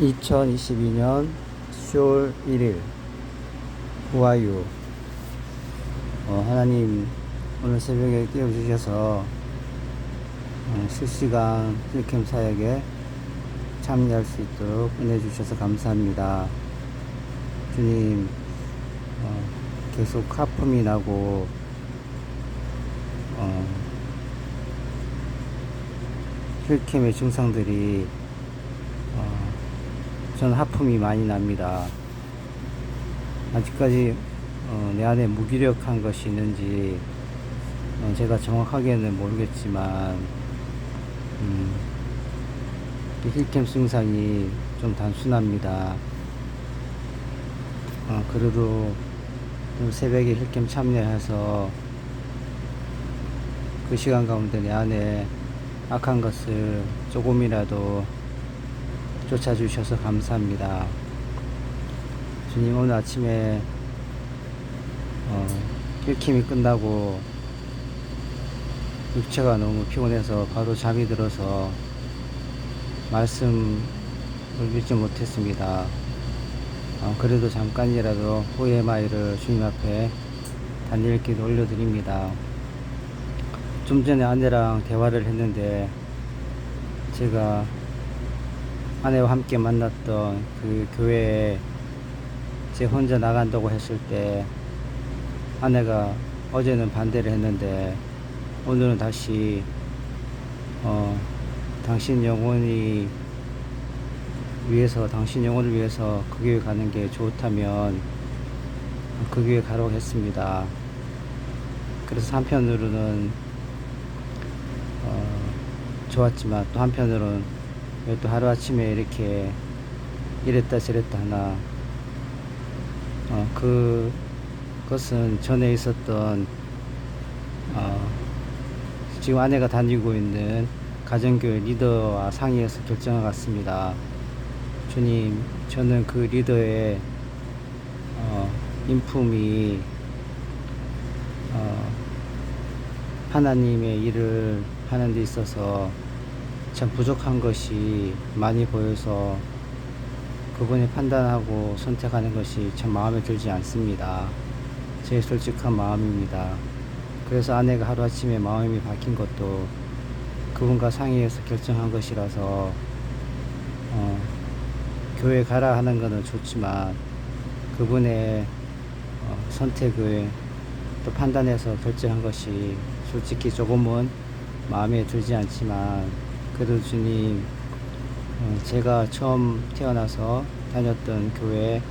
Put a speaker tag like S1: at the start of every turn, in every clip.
S1: 2022년 10월 1일 후아유 어, 하나님 오늘 새벽에 깨워주셔서 어, 실시간 힐캠 사역에 참여할 수 있도록 은혜 주셔서 감사합니다. 주님 어, 계속 하품이 나고 어, 힐캠의 증상들이 어, 저는 하품이 많이 납니다. 아직까지 어, 내 안에 무기력한 것이 있는지 어, 제가 정확하게는 모르겠지만 음, 이 힐캠 증상이 좀 단순합니다. 어, 그래도 새벽에 힐캠 참여해서 그 시간 가운데 내 안에 악한 것을 조금이라도 쫓아주셔서 감사합니다. 주님 오늘 아침에 어, 힐킴이 끝나고 육체가 너무 피곤해서 바로 잠이 들어서 말씀을 읽지 못했습니다. 어, 그래도 잠깐이라도 후의 마이를 주님 앞에 단일 기도 올려드립니다. 좀 전에 아내랑 대화를 했는데 제가 아내와 함께 만났던 그 교회에 제 혼자 나간다고 했을 때 아내가 어제는 반대를 했는데 오늘은 다시 어 당신 영혼이 위해서 당신 영혼을 위해서 그 교회 가는 게 좋다면 그 교회 가라고 했습니다. 그래서 한편으로는 어 좋았지만 또 한편으로는 왜또 하루아침에 이렇게 이랬다 저랬다 하나 어, 그 것은 전에 있었던 어, 지금 아내가 다니고 있는 가정교회 리더와 상의해서 결정한 것 같습니다. 주님, 저는 그 리더의 어, 인품이 어, 하나님의 일을 하는 데 있어서 참 부족한 것이 많이 보여서 그분이 판단하고 선택하는 것이 참 마음에 들지 않습니다. 제 솔직한 마음입니다. 그래서 아내가 하루아침에 마음이 바뀐 것도 그분과 상의해서 결정한 것이라서 어, 교회 가라 하는 것은 좋지만 그분의 어, 선택을 또 판단해서 결정한 것이 솔직히 조금은 마음에 들지 않지만 그래도 주님 어, 제가 처음 태어나서 다녔던 교회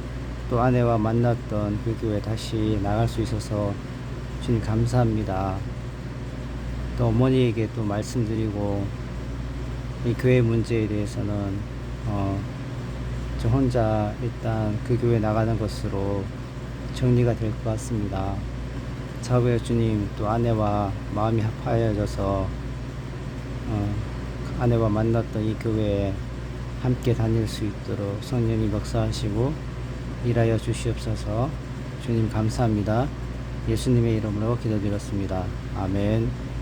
S1: 또 아내와 만났던 그 교회 다시 나갈 수 있어서 주님 감사합니다. 또 어머니에게 또 말씀드리고 이 교회 문제에 대해서는 어, 저 혼자 일단 그 교회 나가는 것으로 정리가 될 것 같습니다. 자부의 주님 또 아내와 마음이 합하여져서 어, 아내와 만났던 이 교회에 함께 다닐 수 있도록 성령이 역사하시고 일하여 주시옵소서 주님 감사합니다. 예수님의 이름으로 기도드렸습니다. 아멘.